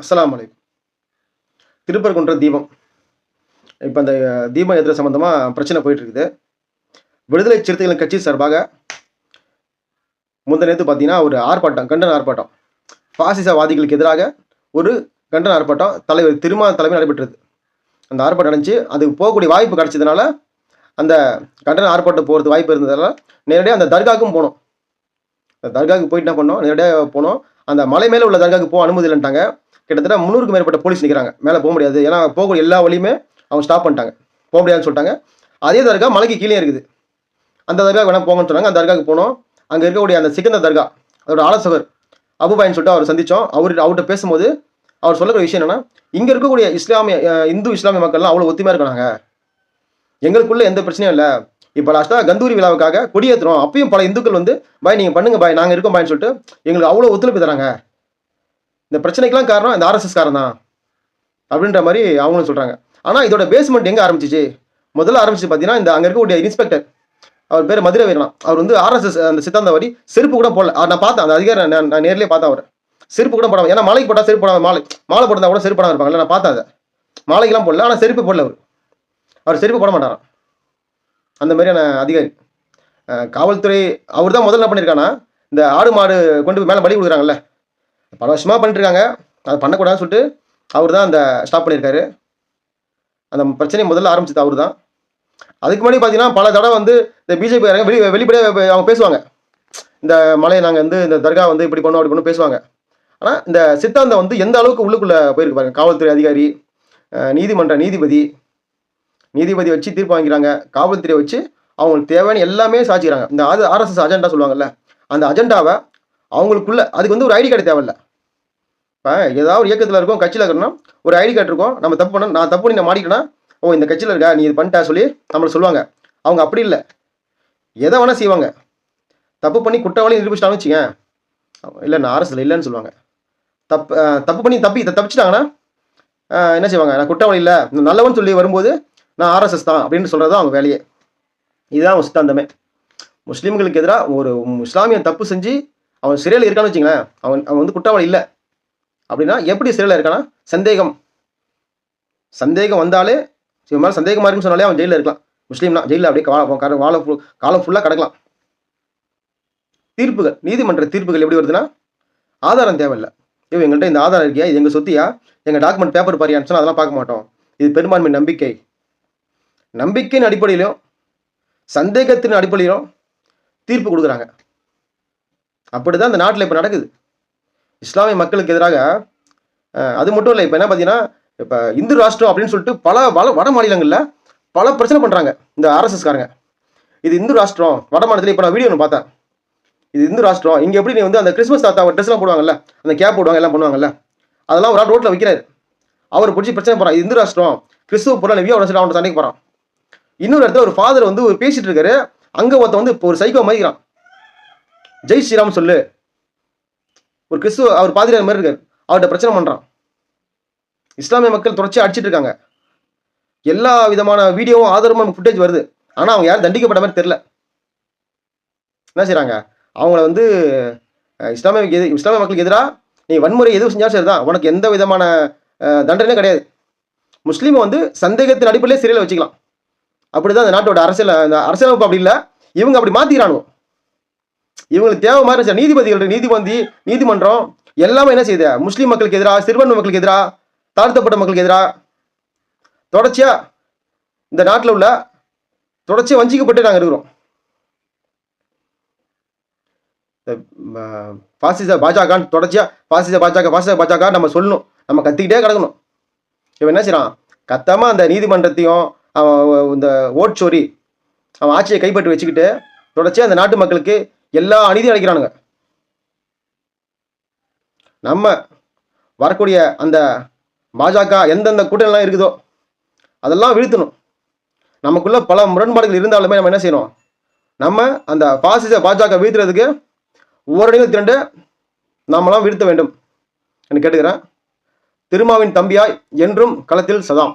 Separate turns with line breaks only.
அஸ்லாம் வலைக்கும் திருப்பரங்குன்ற தீபம். இப்போ அந்த தீபம் எதிர சம்மந்தமாக பிரச்சனை போயிட்டு இருக்குது விடுதலை சிறுத்தைகள் கட்சி சார்பாக முந்த நேற்று பார்த்தீங்கன்னா ஒரு ஆர்ப்பாட்டம் கண்டன ஆர்ப்பாட்டம். பாசிசவாதிகளுக்கு எதிராக ஒரு கண்டன ஆர்ப்பாட்டம் தலைவர் திருமா தலைமை நடைபெற்றது. அந்த ஆர்ப்பாட்டம் நடந்துச்சு. அதுக்கு போகக்கூடிய வாய்ப்பு கிடைச்சதுனால அந்த கண்டன ஆர்ப்பாட்டம் போகிறது வாய்ப்பு இருந்ததால நேரடியாக அந்த தர்காவுக்கும் போனோம். அந்த தர்காவுக்கு போயிட்டு என்ன பண்ணோம்? நேரடியாக போனோம். அந்த மலை மேலே உள்ள தர்காவுக்கு போக அனுமதி இல்லைன்ட்டாங்க. கிட்டத்தட்ட முந்நூறுக்கு மேற்பட்ட போலீஸ் நிற்கிறாங்க மேலே போக முடியாது. ஏன்னா போகக்கூடிய எல்லா வழியுமே அவங்க ஸ்டாப் பண்ணிட்டாங்க. போக முடியாதுன்னு சொல்லிட்டாங்க. அதே தர்கா மலைக்கு கீழே இருக்குது. அந்த தர்கா வேணால் போங்கன்னு சொன்னாங்க. அந்த தர்காவுக்கு போனோம். அங்கே இருக்கக்கூடிய அந்த சிக்கந்த தர்கா அதோட ஆலோசகர் அபுபாயின்னு சொல்லிட்டு அவர் சந்தித்தோம் அவர் அவர்கிட்ட பேசும்போது அவர் சொல்லக்கூடிய விஷயம் என்னென்னா இங்கே இருக்கக்கூடிய இஸ்லாமிய இந்து இஸ்லாமிய மக்கள்லாம் அவ்வளோ ஒத்துமையாக இருக்கிறாங்க எங்களுக்குள்ளே எந்த பிரச்சனையும் இல்லை. இப்போ லாஸ்ட்டாக கந்தூரி விழாவுக்காக கொடியேற்றுறோம் அப்பயும் பல இந்துக்கள் வந்து பாய் நீங்கள் பண்ணுங்க பாய் நாங்கள் இருக்கோம் பாய்னு சொல்லிட்டு எங்களுக்கு அவ்வளோ ஒத்துழைப்பு தராங்க. இந்த பிரச்சனைக்கெல்லாம் காரணம் இந்த ஆர்எஸ்எஸ் காரணம் தான் அப்படின்ற மாதிரி அவங்களும் சொல்கிறாங்க ஆனால் இதோட பேஸ்மெண்ட் எங்கே ஆரம்பிச்சிச்சு? முதல்ல ஆரம்பிச்சு பார்த்தீங்கன்னா இந்த அங்கே இருக்கக்கூடிய இன்ஸ்பெக்டர் அவர் பேர் மதுரை வீரனா. அவர் வந்து ஆர்எஸ்எஸ் அந்த சித்தாந்தவாடி செருப்பு கூட போடல. அவர் நான் பார்த்தேன். அந்த அதிகாரி நான் நான் நேர்லயே பார்த்தேன் அவர். செருப்பு கூட போடாமல் ஏன்னா மாலைக்கு போட்டால் செருப்பு போடாமல் மாலை மாலை போட்டால் கூட செருப்பு போடாமல் இருப்பாங்கல்ல. நான் பார்த்தேன் அதை. மாலைக்கெல்லாம் போடல. ஆனால் செருப்பு போடல அவர். அவர் செருப்பு போட மாட்டாராம். அந்த மாதிரியான அதிகாரி. காவல்துறை அவர் தான் முதல்ல என்ன பண்ணியிருக்காங்கன்னா இந்த ஆடு மாடு கொண்டு போய் மேலே பலி கொடுக்குறாங்கல்ல. பல வருஷமாக பண்ணிட்டுருக்காங்க. அதை பண்ணக்கூடாதுன்னு சொல்லிட்டு அவர் தான் அந்த ஸ்டாப் பண்ணியிருக்காரு. அந்த பிரச்சனையை முதல்ல ஆரம்பிச்சது அவர் தான் அதுக்கு முன்னாடி பார்த்தீங்கன்னா பல தடவை வந்து இந்த பிஜேபி வெளி வெளிப்படையாக அவங்க பேசுவாங்க. இந்த மலையை நாங்கள் வந்து இந்த தர்கா வந்து இப்படி பண்ணோம் அப்படி பண்ணணும் பேசுவாங்க. ஆனால் இந்த சித்தாந்தம் வந்து எந்த அளவுக்கு உள்ளுக்குள்ளே போயிருக்கு பாருங்க. காவல்துறை அதிகாரி நீதிமன்ற நீதிபதி நீதிபதி வச்சு தீர்ப்பு வாங்கிக்கிறாங்க. காவல்துறையை வச்சு அவங்களுக்கு தேவையான எல்லாமே சாட்சிக்கிறாங்க இந்த ஆர் ஆர்எஸ்எஸ் அஜெண்டா சொல்லுவாங்கல்ல அந்த அஜெண்டாவை அவங்களுக்குள்ள அதுக்கு வந்து ஒரு ஐடி கார்டு தேவையில்லை. இப்போ ஏதாவது ஒரு இயக்கத்தில் இருக்கும் கட்சியில் இருக்கணும்னா ஒரு ஐடி கார்டு இருக்கும். நம்ம தப்பு பண்ண நான் தப்பு பண்ணி நான் மாட்டிக்கிட்டேன்னா ஓ இந்த கட்சியில் இருக்கா நீ இது பண்ணிட்டா சொல்லி நம்மளை சொல்லுவாங்க. அவங்க அப்படி இல்லை. எதை வேணால் செய்வாங்க. தப்பு பண்ணி குற்றவாளி நிரூபிச்சிட்டாங்கன்னு வச்சுங்க இல்லை நான் அரசில் இல்லைன்னு சொல்லுவாங்க. தப்பு தப்பு பண்ணி தப்பி இதை தப்பிச்சிட்டாங்கன்னா என்ன செய்வாங்க? நான் குற்றவாளி இல்லை. நல்லவன் சொல்லி வரும்போது நான் ஆர்எஸ்எஸ் தான் அப்படின்னு சொல்கிறது தான் அவங்க வேலையே. இதுதான் அவங்க சித்தாந்தமே. முஸ்லீம்களுக்கு எதிராக ஒரு இஸ்லாமியன் தப்பு செஞ்சு அவன் சிறையில் இருக்கான்னு வச்சுங்களேன் அவன் அவன் வந்து குற்றவாளி இல்லை. அப்படின்னா எப்படி சிறையில் இருக்கானா? சந்தேகம். சந்தேகம் வந்தாலே இவன் மேலே சந்தேகமாக இருக்குன்னு சொன்னாலே அவன் ஜெயிலில் இருக்கலாம். முஸ்லீம்னா ஜெயிலில் அப்படியே கால வாழ ஃபுல் காலம் ஃபுல்லாக கிடக்கலாம். தீர்ப்புகள் நீதிமன்ற தீர்ப்புகள் எப்படி வருதுன்னா ஆதாரம் தேவையில்லை. ஐயோ எங்கள்கிட்ட இந்த ஆதாரம் இருக்கியா? இது எங்கள் சொத்தியா? எங்கள் டாக்குமெண்ட் பேப்பர் பாரியான்னு சொன்னால் அதெல்லாம் பார்க்க மாட்டோம். இது பெரும்பான்மை நம்பிக்கை. நம்பிக்கையின் அடிப்படையிலும் சந்தேகத்தின் அடிப்படையிலும் தீர்ப்பு கொடுக்குறாங்க. அப்படி தான் இந்த நாட்டில் இப்போ நடக்குது. இஸ்லாமிய மக்களுக்கு எதிராக அது மட்டும் இல்லை இப்போ என்ன பார்த்தீங்கன்னா இப்போ இந்து ராஷ்டிரம் அப்படின்னு சொல்லிட்டு பல பல வட மாநிலங்களில் பல பிரச்சனை பண்ணுறாங்க இந்த ஆர்எஸ்எஸ்காரங்க இது இந்து ராஷ்டிரம் வட மாநிலத்தில் இப்போ நான் வீடியோ ஒன்று பார்த்தேன். இது இந்து ராஷ்டிரம் இங்கே எப்படி நீ வந்து அந்த கிறிஸ்மஸ் தாத்தா ட்ரெஸ்லாம் போடுவாங்கல்ல அந்த கேப் போடுவாங்க எல்லாம் பண்ணுவாங்கல்ல அதெல்லாம் ஒரு ஆள் ரோட்டில் வைக்கிறாரு. அவர் பிடிச்சி பிரச்சனை போகிறான் இந்து ராஷ்டிரம் கிறிஸ்துவ பொருள் நவியா உடனே அவனை சண்டைக்கு போகிறான் இன்னொரு இடத்துல ஒரு ஃபாதர் வந்து ஒரு பேசிட்டு இருக்காரு. அங்கே ஒருத்தன் வந்து இப்போ ஒரு சைக்கோ மதிக்கிறான் ஜெய் ஸ்ரீராம் சொல்லு. ஒரு கிறிஸ்துவ அவர் பாதிரியார் மாதிரி இருக்கார். அவர்கிட்ட பிரச்சனை பண்ணுறான் இஸ்லாமிய மக்கள் தொடர்ச்சியாக அடிச்சிட்டு இருக்காங்க. எல்லா விதமான வீடியோவும் ஆதரவும் ஃபுட்டேஜ் வருது. ஆனால் அவங்க யாரும் தண்டிக்கப்பட்ட மாதிரி தெரில என்ன செய்கிறாங்க அவங்கள வந்து இஸ்லாமிய எது இஸ்லாமிய மக்களுக்கு எதிராக நீ வன்முறை எதுவும் செஞ்சாலும் சரி தான் உனக்கு எந்த விதமான தண்டனையும் கிடையாது. முஸ்லீமை வந்து சந்தேகத்தின் அடிப்படையிலே சிறையில் வச்சுக்கலாம். அப்படிதான் அந்த நாட்டோட அரசியல் அந்த அரசியலமைப்பு அப்படி இல்லை. இவங்க அப்படி மாற்றிக்கிறானுவோ இவங்களுக்கு தேவை மாதிரி சார் நீதிபதிகள் நீதிபதி நீதிமன்றம் எல்லாமே என்ன செய்யுது? முஸ்லீம் மக்களுக்கு எதிராக சிறுபான்மை மக்களுக்கு எதிராக தாழ்த்தப்பட்ட மக்களுக்கு எதிராக தொடர்ச்சியா இந்த நாட்டில் உள்ள தொடர்ச்சியாக வஞ்சிக்கப்பட்டு நாங்கள் இருக்கிறோம். பாசிச பாஜக தொடர்ச்சியா பாசிச பாஜக பாசிச பாஜக நம்ம சொல்லணும். நம்ம கத்திக்கிட்டே கிடக்கணும். இவன் என்ன செய்யறான் கத்தாமல் அந்த நீதிமன்றத்தையும் அவன் இந்த ஓட்சோரி அவன் ஆட்சியை கைப்பற்றி வச்சுக்கிட்டு தொடர்ச்சியாக அந்த நாட்டு மக்களுக்கு எல்லா அநீதியும் அழைக்கிறானுங்க நம்ம வரக்கூடிய அந்த பாஜக எந்தெந்த கூட்டணிலாம் இருக்குதோ அதெல்லாம் வீழ்த்தணும். நமக்குள்ள பல முரண்பாடுகள் இருந்தாலுமே நம்ம என்ன செய்யணும்? நம்ம அந்த பாசிச பாஜக வீழ்த்துறதுக்கு ஓரணிகள் திரண்டு நாமெல்லாம் வீழ்த்த வேண்டும். என்று கேட்டுக்கிறேன். திருமாவின் தம்பியாய் என்றும் களத்தில் சதாம்.